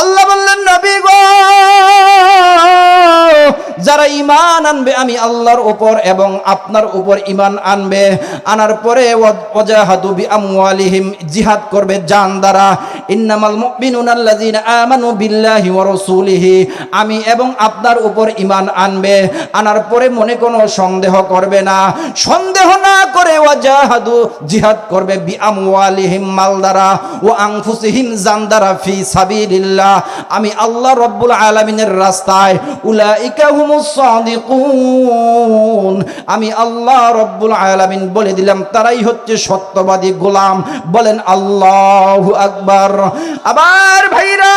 আল্লাহ যারা ইমান আনবে, আমি আল্লাহর উপর এবং আপনার উপর ইমান আনবে। আনার পরে জিহাদ করবে জান দ্বারা। ওয়া আমি এবং আপনার উপর ইমান আনবে। আনার পরে মনে কোনো সন্দেহ করবে না। সন্দেহ না করে ওয়াজাহাদু, জিহাদ করবে বি মাল দ্বারা। ও আনফুসিহিম জান দ্বারা, ফি সাবিলিল্লাহ। আমি আল্লাহ রব্বুল আলামিনের রাস্তায়, উলাইকা হুমুস আমি আল্লাহ রব্বুল আলামিন বলে দিলাম, তারাই হচ্ছে সত্যবাদী গোলাম। বলেন আল্লাহ আকবর। আবার ভাইরা,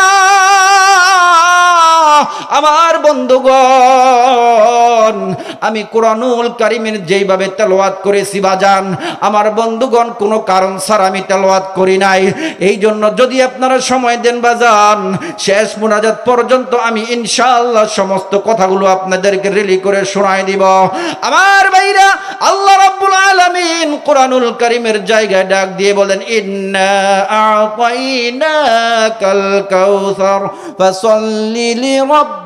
আমার বন্ধুগণ আমি কোরআনুল কারিমের যেইভাবে তেলাওয়াত করেছি বাজান, আমার বন্ধুগণ, কোনো কারণ ছাড়া আমি তেলাওয়াত করি নাই। এই জন্য যদি আপনারা সময় দেন বাজান, শেষ মোনাজাত পর্যন্ত আমি ইনশাআল্লাহ সমস্ত কথাগুলো আপনাদেরকে রেলি করে শোনায় দিব। আমার ভাইরা, আল্লাহ রাব্বুল আলামিন কোরআনুল কারিমের জায়গায় ডাক দিয়ে বলেন, ইন্না আতাইনাকাল কাউসার, ফাসাল্লি লিরাব্বিকা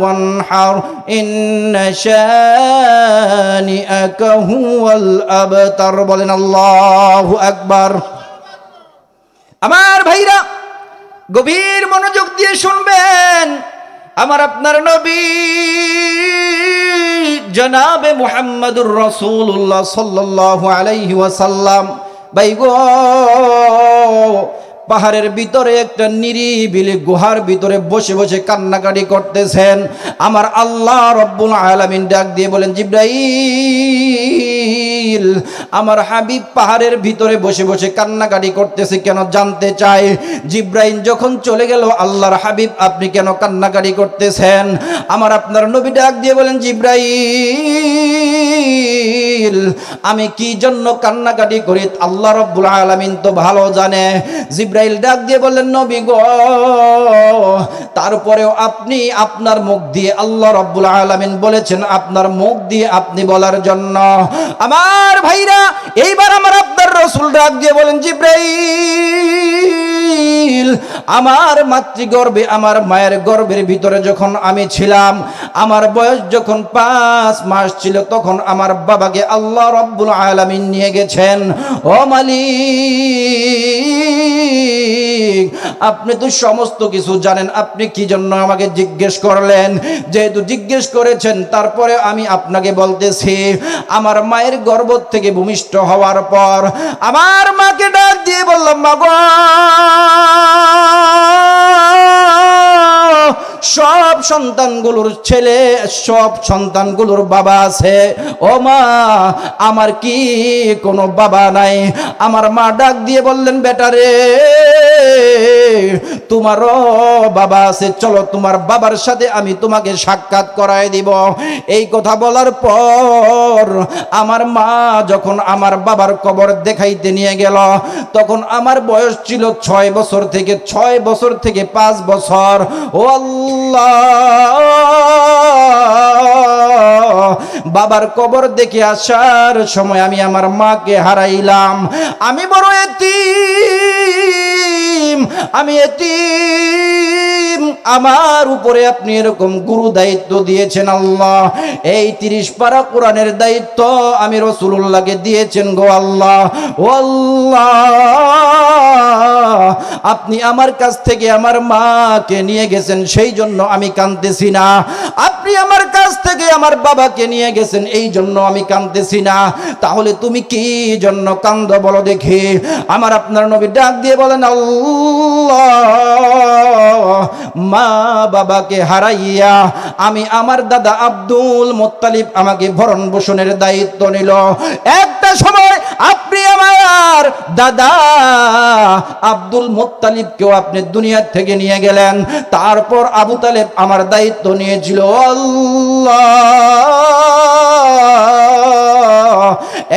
ওয়ানহার ইন্না শানিআকা হুয়াল আবতার বলেন আল্লাহু আকবার। আমার ভাইরা, গভীর মনোযোগ দিয়ে শুনবেন। আমার আপনার নবী জনাবে মুহাম্মদুর রসুল্লাহ সাল্লাল্লাহু আলাইহি ওয়াসাল্লাম। ভাই গো পাহাড়ের ভিতরে একটা নিরিবিলি গুহার ভিতরে বসে বসে কান্নাকাটি করতেছেন। আমার আল্লাহ রব্বুল আলমিন ডাক দিয়ে বলেন জিব্রাইল আমার হাবিব পাহাড়ের ভিতরে বসে বসে কান্নাকাটি করতেছে, কেন জানতে চায়? জিব্রাইল যখন চলে গেল, আল্লাহর হাবিব, আপনি কেন কান্নাকাটি করতেছেন? আমার আপনার নবী ডাক দিয়ে বলেন, জিব্রাইল, আমি কি জন্য কান্নাকাটি করি? আল্লাহ রব্বুল আলামিন তো ভালো জানে। জিব্রাইল ডাক দিয়ে বললেন, নবী গো, তারপরেও আপনি আপনার মুখ দিয়ে আল্লাহ রব্বুল আলামিন বলেছেন, আপনার মুখ দিয়ে আপনি বলার জন্য। আমার ভাইরা, এইবার আমার আব্দার রসুল ডাক দিয়ে বলেন, জিব্রাইল, আমার মাতৃগর্ভে, আমার মায়ের গর্ভের ভিতরে যখন আমি ছিলাম, আমার বয়স যখন পাঁচ মাস ছিল, তখন আমার বাবাকে আল্লাহ রব্বুল আলমিন নিয়ে গেছেন। ও মালিক আপনি তো সমস্ত কিছু জানেন, আপনি কি জন্য আমাকে জিজ্ঞেস করলেন? যেহেতু জিজ্ঞেস করেছেন, তারপরে আমি আপনাকে বলতেছি, আমার মায়ের গর্ব থেকে ভূমিষ্ঠ হওয়ার পর আমার মাকে ডাক দিয়ে বললাম, মা গো সব সন্তানগুলোর ছেলে, সব সন্তানগুলোর বাবা আছে। ও মা, আমার কি কোনো বাবা নাই? আমার মা ডাক দিয়ে বললেন বেটারে তোমারও বাবা আছে, চলো তোমার বাবার সাথে আমি তোমাকে সাক্ষাৎ করায় দিব। এই কথা বলার পর আমার মা যখন আমার বাবার কবর দেখাইতে নিয়ে গেল, তখন আমার বয়স ছিল ছয় বছর থেকে, ছয় বছর থেকে পাঁচ বছর। ও আল্লাহ! বাবার কবর দেখে আসার সময় আমি আমার মাকে হারাইলাম। আমি বড় এতিম, আমি এতিম। আমার উপরে আপনি এরকম গুরু দায়িত্ব দিয়েছেন আল্লাহ। এই তিরিশ পারা কোরআনের দায়িত্ব আমি রসুল্লাহকে দিয়েছেন গো আল্লাহ। ও আল্লাহ। আপনি আমার কাছ থেকে আমার মাকে নিয়ে গেছেন, সেই জন্য আমি কাঁদতেছি না। আপনি আমার কাছ থেকে আমার বাবাকে নিয়ে গেছেন, এই জন্য আমি কাঁদতেছি না। তাহলে তুমি কি জন্য কান্দ বলো দেখি। আমার আপনার নবী ডাক দিয়ে বলেন মা বাবাকে হারাইয়া আমি আমার দাদা আব্দুল মোত্তালিব আমাকে ভরণ পোষণের দায়িত্ব নিল। একটা সময় আপনি আমার দাদা আব্দুল মোত্তালিবকেও আপনি দুনিয়ার থেকে নিয়ে গেলেন। তারপর আবু তালেব আমার দায়িত্ব নিয়েছিল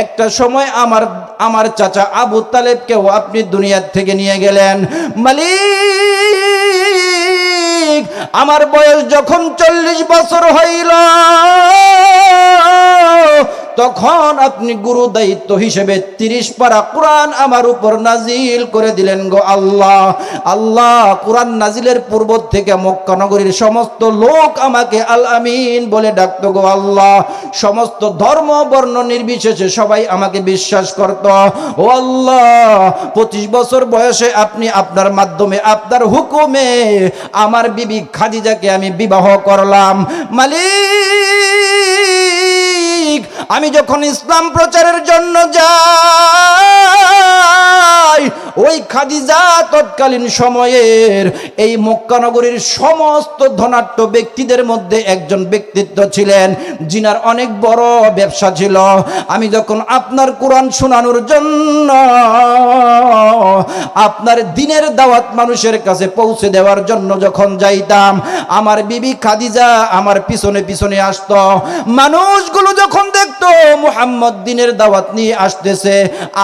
একটা সময় আমার আমার চাচা আবু তালেবকেও আপনি দুনিয়ার থেকে নিয়ে গেলেন। মালিক, আমার বয়স যখন চল্লিশ বছর হইল তখন আপনি গুরু দায়িত্ব হিসেবে তিরিশ পারা কোরআন আমার উপর নাজিল করে দিলেন গো আল্লাহ। আল্লাহ, কোরআন নাজিলের পূর্ব থেকে মক্কা নগরীর সমস্ত লোক আমাকে আল আমিন বলে ডাকত গো আল্লাহ। সমস্ত ধর্ম, বর্ণ নির্বিশেষে সবাই আমাকে বিশ্বাস করত। ও আল্লাহ, পঁচিশ বছর বয়সে আপনি আপনার মাধ্যমে, আপনার হুকুমে আমার বিবি খাদিজাকে আমি বিবাহ করলাম। মালিক আমি যখন ইসলাম প্রচারের জন্য যাই, ওই খাদিজা তৎকালীন সময়ের এই মক্কানগরীর সমস্ত ধনাঢ্য ব্যক্তিদের মধ্যে একজন ব্যক্তিত্ব ছিলেন, জিনার অনেক বড় ব্যবসা ছিল। আমি যখন আপনার কোরআন শোনানোর জন্য আপনার দিনের দাওয়াত মানুষের কাছে পৌঁছে দেওয়ার জন্য যখন যাইতাম, আমার বিবি খাদিজা আমার পিছনে পিছনে আসত। মানুষগুলো যখন দেখতো মুহাম্মদ দিনের দাওয়াত নিয়ে আসতেছে,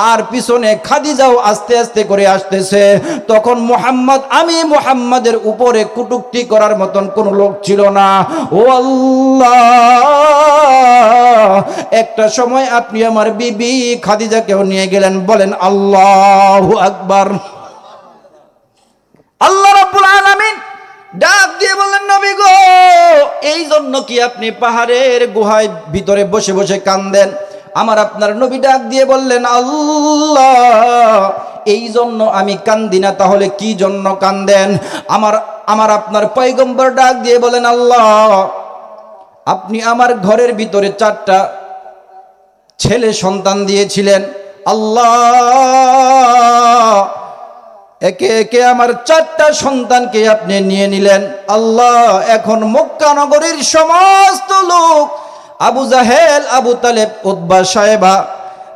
আর পিছনে খাদিজাও আস্তে আস্তে করে আসতেছে। তখন মুহাম্মদ, আমি মুহাম্মাদের উপরে কুটুক্তি করার মতন কোন লোক ছিল না। ও আল্লাহ, একটা সময় আপনি আমার বিবি খাদিজাকেও নিয়ে গেলেন, বলেন আল্লাহ আকবার। আল্লাহ রাব্বুল আলামিন ডাক দিয়ে বললেন, নবী গো এই জন্য কি আপনি পাহাড়ের গুহায় ভিতরে বসে বসে কান্দেন? আমার আপনার নবী ডাক দিয়ে বললেন, আল্লাহ এই জন্য আমি কান্দি না, তাহলে কি জন্য কান্দেন? আমার আমার আপনার পয়গম্বর ডাক দিয়ে বলেন, আল্লাহ, আপনি আমার ঘরের ভিতরে চারটা ছেলে সন্তান দিয়েছিলেন। আল্লাহ একে একে আমার চারটা সন্তানকে আপনি নিয়ে নিলেন। আল্লাহ এখন মক্কা নগরীর সমস্ত লোক, আবু জাহেল, আবু তালেব উদ্বা সাহেবা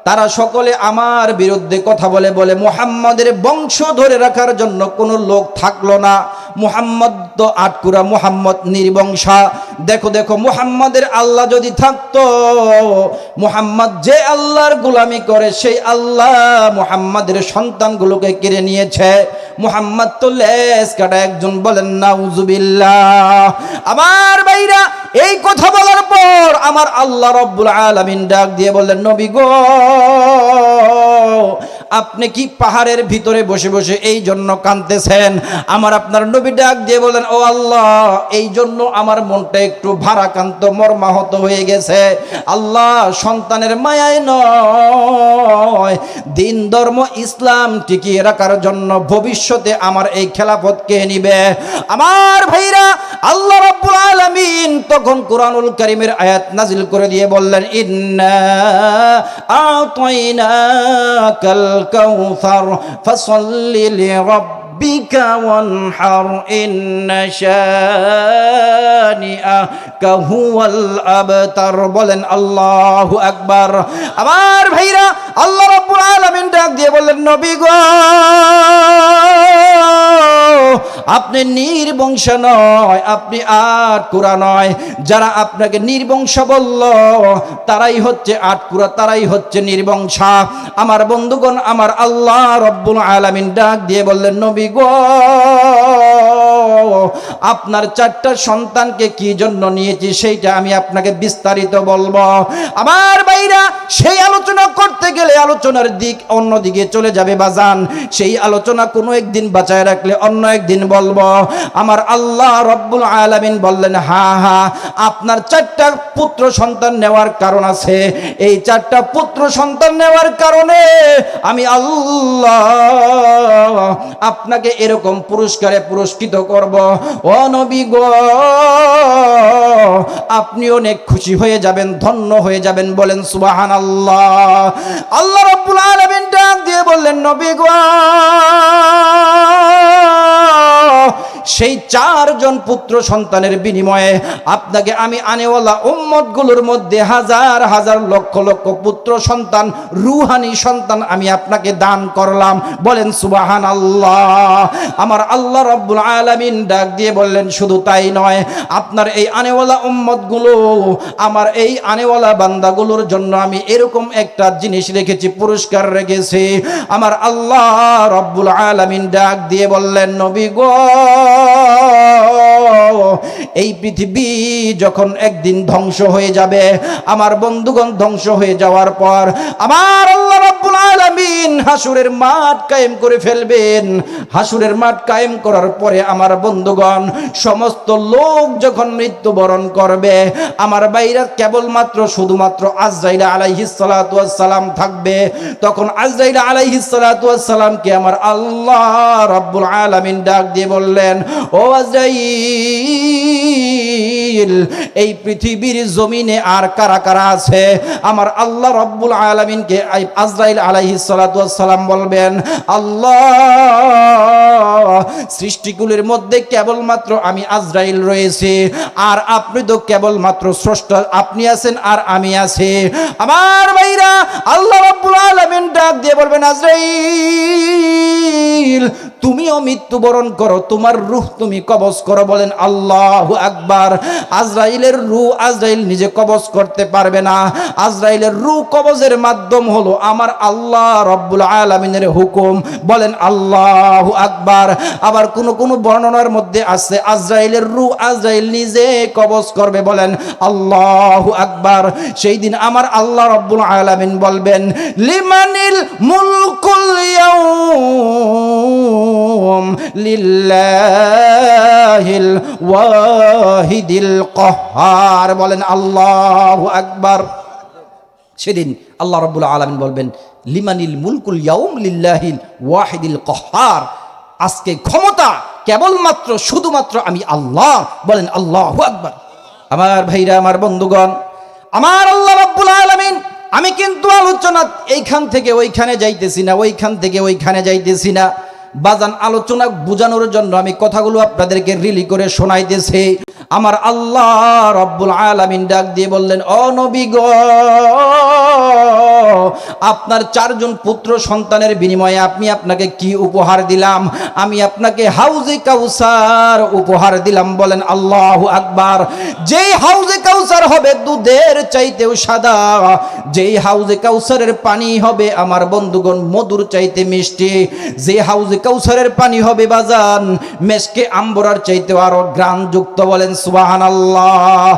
তারা সকলে আমার বিরুদ্ধে কথা বলে বলে, মুহাম্মদের বংশ ধরে রাখার জন্য কোনো লোক থাকল না। মুহাম্মদ তো আটকুরা, মুহাম্মদ নির্বংশা। দেখো দেখো, মুহাম্মদের আল্লাহ যদি থাকতো, মুহাম্মদ যে আল্লাহর গুলামি করে, সেই আল্লাহ মুহাম্মাদের সন্তানগুলোকে কেড়ে নিয়েছে। মুহাম্মদ তো লেস কাটা একজন বলেন, নাউজুবিল্লাহ। আমার ভাইরা, এই কথা বলার পর আমার আল্লাহ রব্বুল আলমিন ডাক দিয়ে বললেন, নবী গো আপনি কি পাহাড়ের ভিতরে বসে বসে এই জন্য কাঁদতেছেন? আমার আপনার নবী ডাক দিয়ে বলেন, ও আল্লাহ, এই জন্য আমার মনটা একটু ভারাকান্ত মর্মাহত হয়ে গেছে। আল্লাহ, সন্তানের মায়ায় নয়। দিন ধর্ম ইসলাম টিকিয়ে রাখার জন্য ভবিষ্যতে আমার এই খেলাফত কে নিবে? আমার ভাইরা, আল্লাহ রাব্বুল আলামিন তখন কোরআনুল কারীমের আয়াত নাজিল করে দিয়ে বললেন, ইন্না আতাইনাকাল কাউসার ফাসাল্লি লিরাব্বিকা ওয়ানহার, ইন্না শানিআকা হুয়াল আবতার। বলেন, আল্লাহু আকবার। আমার ভাইরা, আল্লাহ রাব্বুল আলামিন ডাক দিয়ে বললেন, নবী গো, আপনি নির্বংশ নয়, আপনি আটকুরা নয়। যারা আপনাকে নির্বংশ বলল, তারাই হচ্ছে আটকুরা তারাই হচ্ছে নির্বংশা। আমার বন্ধুগণ, আমার আল্লাহ রব্বুল আলামিন ডাক দিয়ে বললেন, নবী গো আপনার চারটা সন্তানকে কি জন্য নিয়েছি সেইটা আমি আপনাকে বিস্তারিত বলব। আমার বাইরা সেই আলোচনা করতে গেলে আলোচনার দিক অন্য দিকে চলে যাবে বাজান। সেই আলোচনা কোনো একদিন বাঁচায় রাখলে অন্য একদিন বলব। আমার আল্লাহ রব্বুল আলামিন বললেন, হা হা, আপনার চারটা পুত্র সন্তান নেওয়ার কারণ আছে। এই চারটা পুত্র সন্তান নেওয়ার কারণে আমি আল্লাহ আপনাকে এরকম পুরস্কারে পুরস্কৃত করব। ও নবী গো আপনি অনেক খুশি হয়ে যাবেন, ধন্য হয়ে যাবেন বলেন সুবাহান আল্লাহ আল্লাহ রব্বুল আলামিন ডাক দিয়ে বললেন, নবী গো, সেই চারজন পুত্র সন্তানের বিনিময়ে আপনাকে আমি আনেওয়ালা উম্মতগুলোর মধ্যে হাজার হাজার লক্ষ লক্ষ পুত্র সন্তান, রুহানি সন্তান আমি আপনাকে দান করলাম বলেন সুবাহান আল্লাহ আমার আল্লাহ রব্বুল আলামিন ডাক দিয়ে বললেন, শুধু তাই নয়, আপনার এই আনেওয়ালা উম্মতগুলো, আমার এই আনেওয়ালা বান্দাগুলোর জন্য আমি এরকম একটা জিনিস রেখেছি, পুরস্কার রেখেছি। আমার আল্লাহ রব্বুল আলামিন ডাক দিয়ে বললেন, নবী গো এই পৃথিবী যখন একদিন ধ্বংস হয়ে যাবে, আমার বন্ধুগণ ধ্বংস হয়ে যাওয়ার পর আমার আল্লাহ রাব্বুল আলামিন হাসুরের মাঠ কায়েম করে ফেলবেন। হাসুরের মাঠ কায়েম করার পরে আমার বন্ধুগণ, সমস্ত লোক যখন মৃত্যুবরণ করবে, আমার বাইরা কেবলমাত্র শুধুমাত্র আজরাইল আলাইহিস সালাম থাকবে। তখন আজরাইল আলাইহিস সালামকে আমার আল্লাহ রাব্বুল আলামিন ডাক দিয়ে বললেন, ও আজরাইল এই পৃথিবীর জমিনে আর কারা কারা আছে? আমার আল্লাহ রব্বুল আলমিনকে আজরাইল আলাইহিস সালাতু সালাম বলবেন, আল্লাহ, সৃষ্টিকুলের মধ্যে কেবলমাত্র আমি আজরাইল রয়েছে। আর আপনি তো কেবলমাত্র স্রষ্টা, আপনি আছেন আর আমি আছি। আমার ভাইরা, আল্লাহ রাব্বুল আলামিন ডাক দিয়ে বলবেন, আজরাইল তুমিও মৃত্যুবরণ করো, তোমার রূহ তুমি কবজ করো বলেন আল্লাহু আকবার। আজরাইলের রু আজরাইল নিজে কবজ করতে পারবে না। আজরাইলের রু কবজের মাধ্যম হলো আমার আল্লাহ রব্বুল আলামিনের হুকুম বলেন আল্লাহ আকবার। আবার কোন কোন বর্ণনার মধ্যে আছে, আজরাইলের রু আজরাইল নিজে কবজ করবে বলেন আল্লাহু আকবার। সেই দিন আমার আল্লাহ রব্বুল আলামিন বলবেন, লিমানিল মুলকুল ইয়াউম। লিল্লাহিল ওয়াহিদিল কহার বলেন, আল্লাহু আকবার। সেদিন আল্লাহ রব্বুল আলমিন বলবেন, লিমানিল মুলকুল ইয়াউম লিল্লাহিল ওয়াহিদিল কহার। আজকে ক্ষমতা কেবলমাত্র, শুধুমাত্র আমি আল্লাহ। বলেন, আল্লাহ আকবার। আমার ভাইরা, আমার বন্ধুগণ, আমার আল্লাহ রব্বুল আলমিন, আমি কিন্তু আলোচনা এইখান থেকে ওইখানে যাইতেছি না, ওইখান থেকে ওইখানে যাইতেছি না। বাজান আলোচনা বোঝানোর জন্য আমি কথাগুলো আপনাদেরকে রিলি করে শোনাইতেছি। আমার আল্লাহ রব্বুল আলামিন ডাক দিয়ে বললেন অনবিগ আপনার চারজন পুত্র সন্তানের বিনিময়ে আপনি আপনাকে কি উপহার দিলাম? আমি আপনাকে হাউজে কাউসার উপহার দিলাম। বলেন, আল্লাহ আকবার। যেই হাউজে কাউসার হবে দুধের চাইতেও সাদা, যেই হাউজে কাউসারের পানি হবে আমার বন্ধুগণ মধুর চাইতে মিষ্টি। যে হাউজে কাউসারের পানি হবে বাজান। মেসকে আম্বরার চাইতেও আরও গ্রাম যুক্ত বলেন সুবাহান আল্লাহ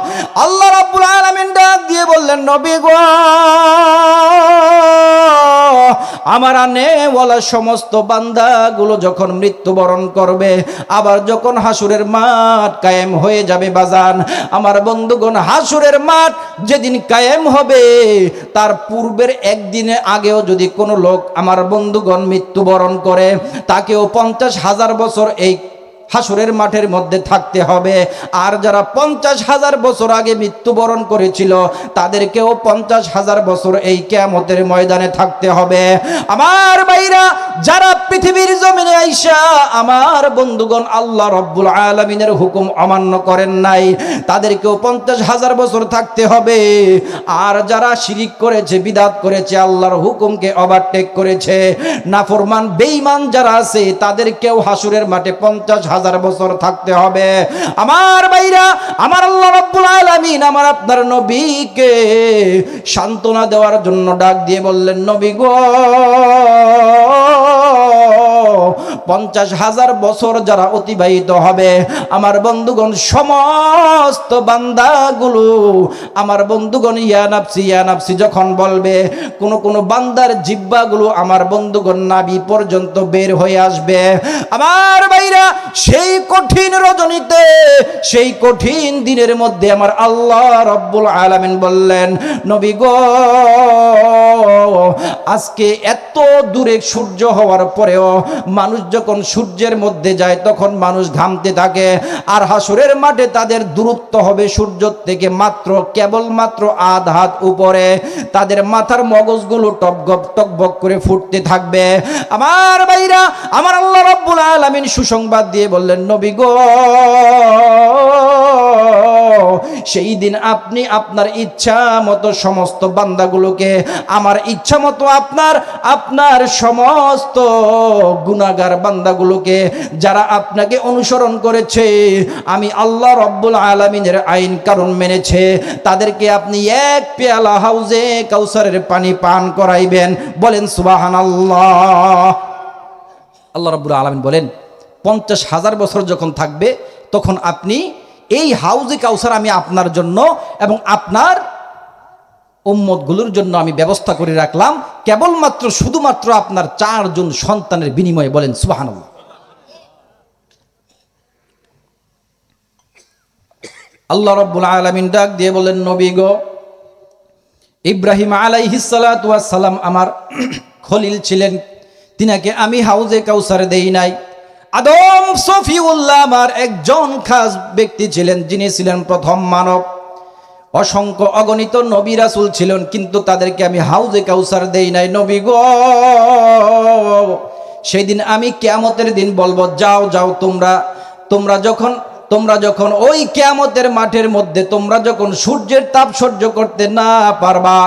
আল্লাহ রাব্বুল আলামিন ডাক দিয়ে বললেন, নবী গো, আমার আনেওয়ালা সমস্ত বান্দাগুলো যখন মৃত্যুবরণ করবে, আবার যখন হাসুরের মাঠ কায়েম হয়ে যাবে বাজান, আমার বন্ধুগণ, হাসুরের মাঠ যেদিন কায়েম হবে, তার পূর্বের একদিনে আগেও যদি কোনো লোক আমার বন্ধুগণ মৃত্যুবরণ করে তাকেও পঞ্চাশ হাজার বছর এই হাসুরের মাঠের মধ্যে থাকতে হবে। আর যারা পঞ্চাশ হাজার বছর আগে মৃত্যুবরণ করেছিল, তাদেরকেও পঞ্চাশ হাজার বছর এই কেয়ামতের ময়দানে থাকতে হবে। আমার বাইরা যারা পৃথিবীর জমিনে আইসা, আমার বন্ধুগণ আল্লাহ রব্বুল আলমিনের হুকুম অমান্য করেন নাই। তাদেরকেও পঞ্চাশ হাজার বছর থাকতে হবে। আর যারা শিরিক করেছে, বিদাত করেছে, আল্লাহর হুকুমকে ওভারটেক করেছে, নাফরমান, বেঈমান যারা আছে, তাদেরকেও হাসুরের মাঠে পঞ্চাশ হাজার বছর থাকতে হবে। আমার ভাইরা, আমার আল্লাহ রব্বুল আলামিন আমার আপনার নবীকে সান্ত্বনা দেওয়ার জন্য ডাক দিয়ে বললেন, নবী গো পঞ্চাশ হাজার বছর যারা অতিবাহিত হবে, আমার বন্ধুগণ, সমস্ত বান্দাগুলো, আমার বন্ধুগণ, ইয়া নাফসি ইয়া নাফসি, যখন বলবে, কোন কোন বান্দার জিব্বাগুলো আমার বন্ধুগণ নাবি পর্যন্ত বের হয়ে আসবে। আমার ভাইরা, সেই কঠিন রজনীতে, সেই কঠিন দিনের মধ্যে আমার আল্লাহ রব্বুল আলামিন বললেন, নবী গো, আজকে এত দূরে সূর্য হওয়ার পরেও মানুষ যখন সূর্যের মধ্যে যায়, তখন মানুষ ঘামতে থাকে। আর হাসুরের মাঠে তাদের দূরত্ব হবে সূর্য থেকে মাত্র, কেবলমাত্র আধ হাত উপরে। তাদের মাথার মগজগুলো টকবক টকবক করে ফুটতে থাকবে। আমার ভাইরা, আমার আল্লাহ রব্বুল আলামিন সুসংবাদ দিয়ে বললেন, নবী গো সেই দিন আপনি আপনার ইচ্ছা মতো সমস্ত বান্দাগুলোকে, আমার ইচ্ছা মতো আপনার আপনার সমস্ত গুণাগার বান্দাগুলোকে যারা আপনাকে অনুসরণ করেছে, আমি আল্লাহ রব্বুল আলমিনের আইন কারণ মেনেছে, তাদেরকে আপনি এক পেয়ালা হাউজে কাউসারের পানি পান করাইবেন। বলেন সুবাহান আল্লাহ আল্লাহ রব্বুল আলমিন বলেন, পঞ্চাশ হাজার বছর যখন থাকবে, তখন আপনি এই হাউজে কাউসার আমি আপনার জন্য এবং আপনার উম্মতগুলোর জন্য আমি ব্যবস্থা করে রাখলাম। কেবলমাত্র, শুধুমাত্র আপনার চারজন সন্তানের বিনিময়ে বলেন, সুবাহানুল্লাহ। আল্লাহ রব্বুল আলমিন ডাক দিয়ে বলেন, নবী গো, ইব্রাহিম আলাইহিসালাম আমার খলিল ছিলেন। তিনাকে আমি হাউজে কাউসারে দেই নাই। আদম সফিউল্লাহ আমার একজন খাস ব্যক্তি ছিলেন, যিনি ছিলেন প্রথম মানব। অসংখ্য অগণিত নবী রাসুল ছিলেন, কিন্তু তাদেরকে আমি হাউজে কাউসার দেই নাই। নবী গো সেই দিন আমি কেয়ামতের দিন বলব, যাও যাও তোমরা তোমরা যখন তোমরা যখন ওই কেয়ামতের মাঠের মধ্যে তোমরা যখন সূর্যের তাপ সহ্য করতে না পারবা,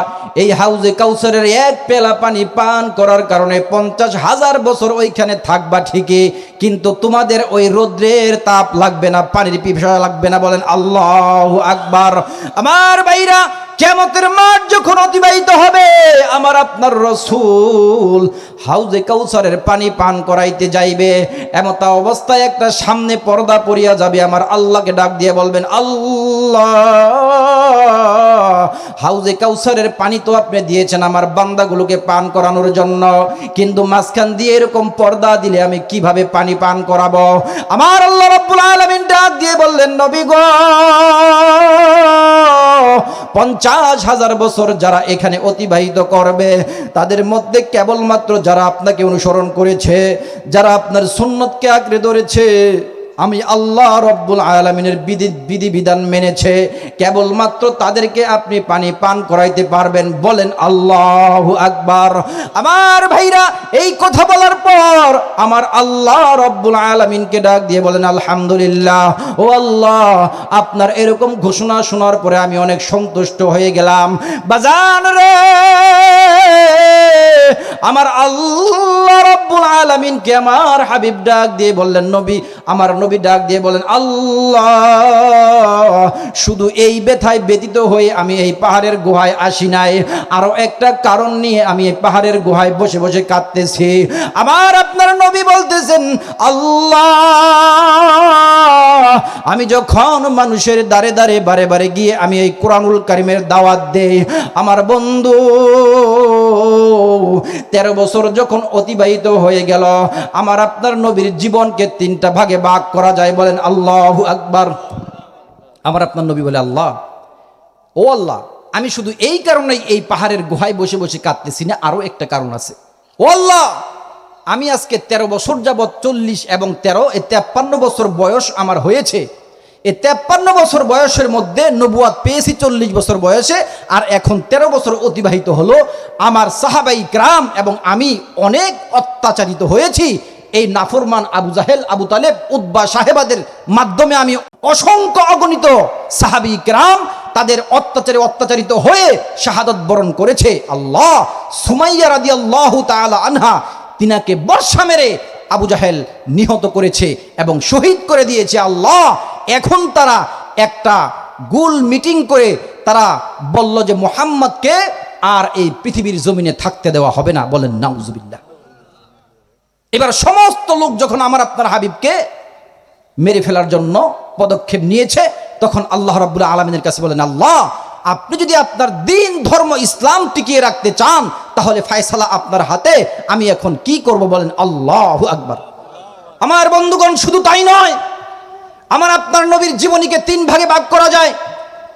এই হাউজে কাউসারের এক পেলা পানি পান করার কারণে পঞ্চাশ হাজার বছর ওইখানে থাকবা ঠিকই, কিন্তু তোমাদের ওই রৌদ্রের তাপ লাগবে না, পানির পিপসা লাগবে না, বলেন আল্লাহ আকবার। আমার ভাইরা কেমতের মাঠ যখন অতিবাহিত হবে, আমার আপনার রসুল হাউজে কাউসারের পানি পান করাইতে যাইবে। এমতা অবস্থায় একটা সামনে পর্দা পড়িয়া যাবে, আমার আল্লাহকে ডাক দিয়ে বলবেন, আল্লাহ! হাউজে কাউসারের পানি তো আপনি দিয়েছেন আমার বান্দাগুলোকে পান করানোর জন্য। কিন্তু মাঝখান দিয়ে এরকম পর্দা দিলে আমি কীভাবে পানি পান করাবো? আমার আল্লাহ রব্বুল আলমিন ডাক দিয়ে বললেন, নবী গো, পঞ্চাশ হাজার বছর যারা এখানে অতিবাহিত করবে, তাদের মধ্যে কেবলমাত্র যারা আপনাকে অনুসরণ করেছে, যারা আপনার সুন্নতকে আঁকড়ে ধরেছে আমি আল্লাহ রব্বুল আলমিনের বিধি বিধিবিধান মেনেছে। কেবলমাত্র তাদেরকে আপনি পানি পান করাইতে পারবেন। বলেন আল্লাহ আকবার। আমার ভাইরা, এই কথা বলার পর আমার আল্লাহ রব্বুল আলমিনকে ডাক দিয়ে বলেন, আলহামদুলিল্লাহ। ও আল্লাহ, আপনার এরকম ঘোষণা শোনার পরে আমি অনেক সন্তুষ্ট হয়ে গেলাম। বাজান রে, আমার আল্লাহ রব্বুল আলমিনকে আমার হাবিব ডাক দিয়ে বললেন, নবী, আমার নবী ডাক দিয়ে বলেন, আল্লাহ, শুধু এই ব্যথায় ব্যতীত হয়ে আমি এই পাহাড়ের গুহায় আসি নাই। আরও একটা কারণ নিয়ে আমি এই পাহাড়ের গুহায় বসে বসে কাঁদতেছি। আমার আপনার নবী বলতেছেন, আল্লাহ, আমি যখন মানুষের দাঁড়ে দাঁড়ে বারে বারে গিয়ে আমি এই কোরআনুল কারিমের দাওয়াত দেই, আমার বন্ধু তেরো বছর যখন অতিবাহিত হয়ে গেল, আমার আপনার নবীর জীবনকে তিনটা ভাগে ভাগ করা যায় বলেন, আল্লাহ আকবার। আমার আপনার নবী বলে, আল্লাহ, ও আল্লাহ, আমি শুধু এই কারণেই এই পাহাড়ের গুহায় বসে বসে কাঁদতেছি না আরও একটা কারণ আছে। ও আল্লাহ আমি আজকে ১৩ বছর যাবৎ চল্লিশ এবং ১৩ এ তেপ্পান্ন বছর বয়স আমার হয়েছে। এই তেপ্পান্ন বছর বয়সের মধ্যে নবুয়াদ পেয়েছি চল্লিশ বছর বয়সে, আর এখন ১৩ বছর অতিবাহিত হলো আমার সাহাবাই গ্রাম এবং আমি অনেক অত্যাচারিত হয়েছি। এই নাফরমান আবু জাহেল, আবু তালেব উদ্বা সাহেবাদের মাধ্যমে আমি অসংখ্য অগণিত সাহাবি গ্রাম তাদের অত্যাচারে অত্যাচারিত হয়ে শাহাদত বরণ করেছে। আল্লাহ সুমাইয়া রাদি আল্লাহ তালা আনহা তিনাকে বর্ষা মেরে আবু জাহেল নিহত করেছে এবং শহীদ করে দিয়েছে আল্লাহ। এখন তারা একটা গুল মিটিং করে তারা বলল যে মোহাম্মদকে আর এই পৃথিবীর জমিনে থাকতে দেওয়া হবে না। বলেন, নাউজুবিল্লাহ। এবার সমস্ত লোক যখন আমার আপনার হাবিবকে মেরে ফেলার জন্য পদক্ষেপ নিয়েছে, তখন আল্লাহ রাবুল্লাহ আলমিনের কাছে বলেন, আল্লাহ, আপনি যদি আপনার দিন ধর্ম ইসলাম টিকিয়ে রাখতে চান তাহলে ফায়সালা আপনার হাতে, আমি এখন কি করব বলেন, আল্লাহ আকবার। আমার বন্ধুগণ, শুধু তাই নয়, আমার আপনার নবীর জীবনীকে তিন ভাগে ভাগ করা যায়।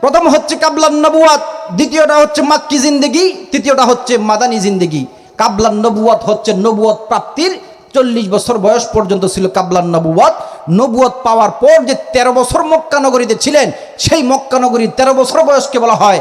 প্রথম হচ্ছে কাবলান নবুয়াত, দ্বিতীয়টা হচ্ছে মাক্কি জিন্দেগি, তৃতীয়টা হচ্ছে মাদানী জিন্দেগি। কাবলান নবুয়াত হচ্ছে নবুয়াত প্রাপ্তির চল্লিশ বছর বয়স পর্যন্ত ছিল কাবলান নবুয়াত। নবুয়াত পাওয়ার পর যে তেরো বছর মক্কানগরীতে ছিলেন, সেই মক্কা নগরীর তেরো বছর বয়সকে বলা হয়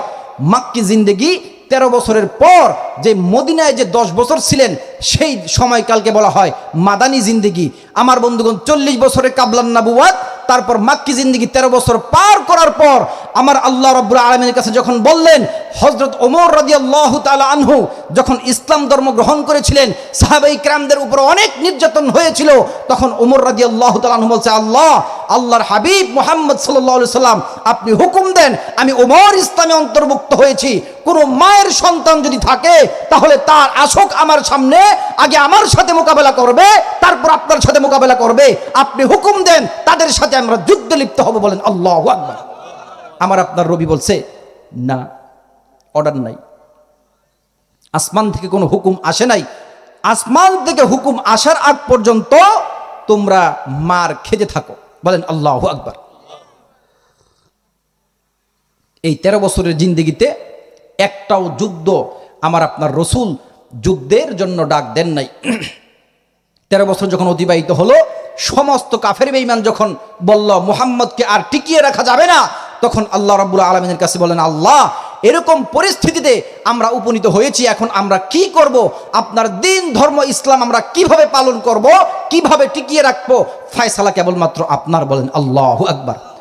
মাক্কি জিন্দেগি। তেরো বছরের পর যে মদিনায় যে দশ বছর ছিলেন, সেই সময়কালকে বলা হয় মাদানি জিন্দিগি। আমার বন্ধুগণ, চল্লিশ বছরে কাবলান নবুয়াত তারপর মাক্কি জিন্দিগি তেরো বছর পার করার পর আমার আল্লাহ রব্বুল আলমীর কাছে যখন বললেন হজরত ওমর রাজিয়াল্লাহ তালা আনহু যখন ইসলাম ধর্ম গ্রহণ করেছিলেন, সাহাবাই ক্রামদের উপর অনেক নির্যাতন হয়েছিল, তখন ওমর রাজিয়াল্লাহ তালা আনহু বলছে, আল্লাহ, আল্লাহর হাবিব মোহাম্মদ সাল্লাহ সাল্লাম, আপনি হুকুম দেন, আমি ওমর ইসলামে অন্তর্ভুক্ত হয়েছি, কোনো মায়ের সন্তান যদি থাকে, তাহলে তার আসক আমার সামনে, আগে আমার সাথে মোকাবেলা করবে, তারপর আপনার সাথে মোকাবেলা করবে, আপনি হুকুম দেন, তাদের সাথে আমরা যুদ্ধ লিপ্ত হব বলেন, আল্লাহ আকবার। আমার আপনার রবি বলছে, না অর্ডার নাই। আসমান থেকে কোনো হুকুম আসে নাই। আসমান থেকে হুকুম আসার আগ পর্যন্ত তোমরা মার খেতে থাকো। বলেন, আল্লাহ আকবার। এই তেরো বছরের জিন্দিগিতে একটাও যুদ্ধ আমার আপনার রসুল যুদ্ধের জন্য ডাক দেন নাই। তেরো বছর যখন অতিবাহিত হলো, সমস্ত কাফের বেঈমান যখন বলল, মোহাম্মদকে আর টিকিয়ে রাখা যাবে না তখন আল্লাহ রাব্বুল আলমিনের কাছে বলেন, আল্লাহ, এরকম পরিস্থিতিতে আমরা উপনীত হয়েছি, এখন আমরা কি করব? আপনার দিন, ধর্ম, ইসলাম আমরা কীভাবে পালন করব? কীভাবে টিকিয়ে রাখব? ফায়সালা কেবলমাত্র আপনার বলেন, আল্লাহ আকবার।